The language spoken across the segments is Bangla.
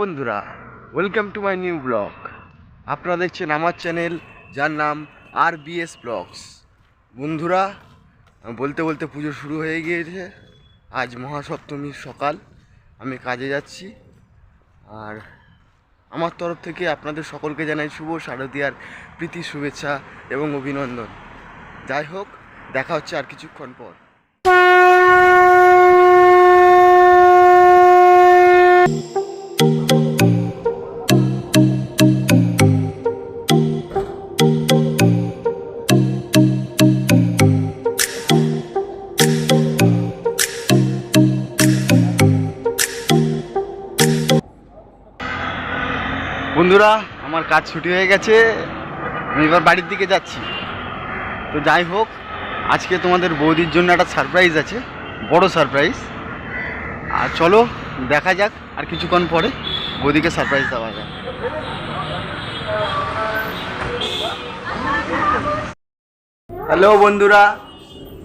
বন্ধুরা welcome to my new blog আপনারা দেখছেন আমার চ্যানেল যার নাম আর বিএস ব্লগস বন্ধুরা, বলতে বলতে পুজো শুরু হয়ে গিয়েছে। আজ মহাসপ্তমীর সকাল, আমি কাজে যাচ্ছি। আর আমার তরফ থেকে আপনাদের সকলকে জানাই শুভ শারদীয়ার প্রীতি, শুভেচ্ছা এবং অভিনন্দন। যাই হোক, দেখা হচ্ছে আর কিছুক্ষণ পর। বন্ধুরা, আমার কাজ ছুটি হয়ে গেছে। আমি এবার বাড়ির দিকে যাচ্ছি। তো যাই হোক, আজকে তোমাদের বৌদির জন্য একটা সারপ্রাইজ আছে, বড় সারপ্রাইজ আর চলো, দেখা যাক, আর কিছুক্ষণ পরে বৌদিকে সারপ্রাইজ দেওয়া যাক। হ্যালো বন্ধুরা,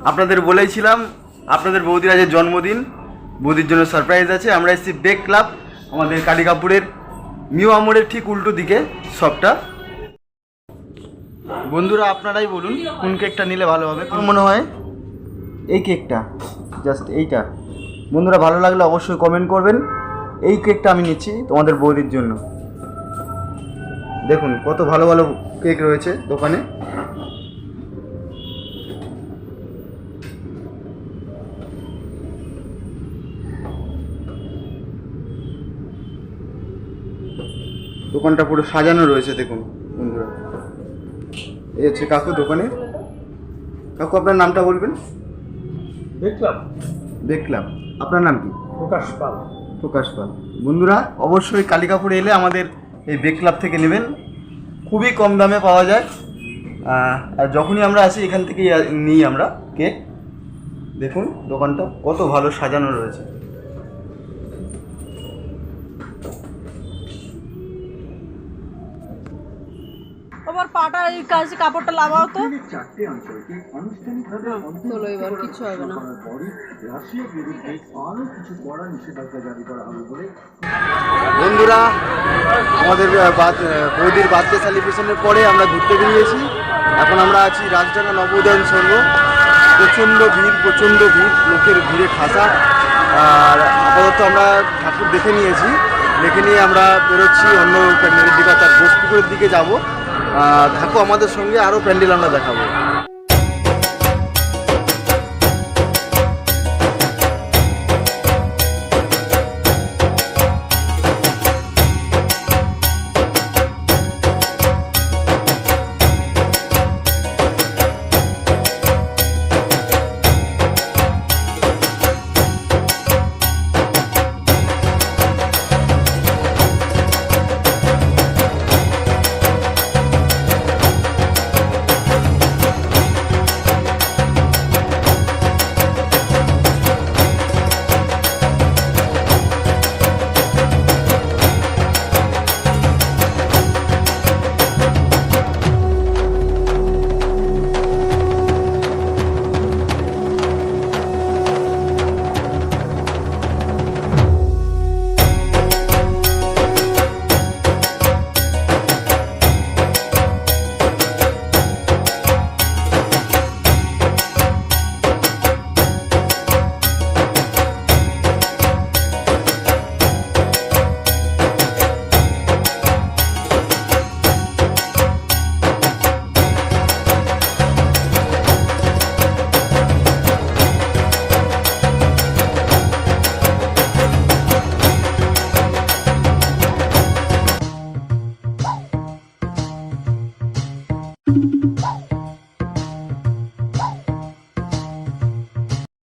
আপনাদের বলেছিলাম, আপনাদের বৌদির আজকে জন্মদিন। বৌদির জন্য সারপ্রাইজ আছে। আমরা এসেছি বেক ক্লাব আমাদের কালিকাপুরের মিউ আমরের ঠিক উল্টো দিকে সবটা। বন্ধুরা, আপনারাই বলুন, কোন কেকটা নিলে ভালো হবে? কোন মনে হয়? এই কেকটা জাস্ট এইটা। বন্ধুরা, ভালো লাগলে অবশ্যই কমেন্ট করবেন। এই কেকটা আমি নিচ্ছি তোমাদের বৌদির জন্য। দেখুন, কত ভালো ভালো কেক রয়েছে দোকানে। দোকানটা পুরো সাজানো রয়েছে দেখুন বন্ধুরা। এই হচ্ছে কাকু দোকানে। কাকু আপনার নামটা বলবেন? দেখলাম দেখলাম আপনার নাম কি? প্রকাশ পাল। প্রকাশ পাল। বন্ধুরা অবশ্যই কালিকাপুরে এলে আমাদের এই বেক ক্লাব থেকে নেবেন। খুবই কম দামে পাওয়া যায়। আর যখনই আমরা আসি এখান থেকেই নিই আমরা কেক। দেখুন দোকানটা কত ভালো সাজানো রয়েছে। আবার পাটা এই কাজ কাপড়টা লাগাও তো। তোলো এবার কিছু হবে না। বন্ধুরা আমাদের বৌদির বার্থডে সেলিব্রেশনের পরে আমরা ঘুরতে বেরিয়েছি। এখন আমরা আছি রাজডাঙ্গা নবোদয়ন সঙ্গ প্রচণ্ড ভিড় প্রচণ্ড ভিড় লোকের ভিড়ে ঠাসা। আর আপাতত আমরা ঠাকুর দেখে নিয়েছি। দেখে নিয়ে আমরা বেরোচ্ছি অন্য প্যান্ডেলের দিকে অর্থাৎ ঘোষপুকুরের দিকে যাব। থাকো আমাদের সঙ্গে আরও প্যান্ডেল আমরা দেখাবো।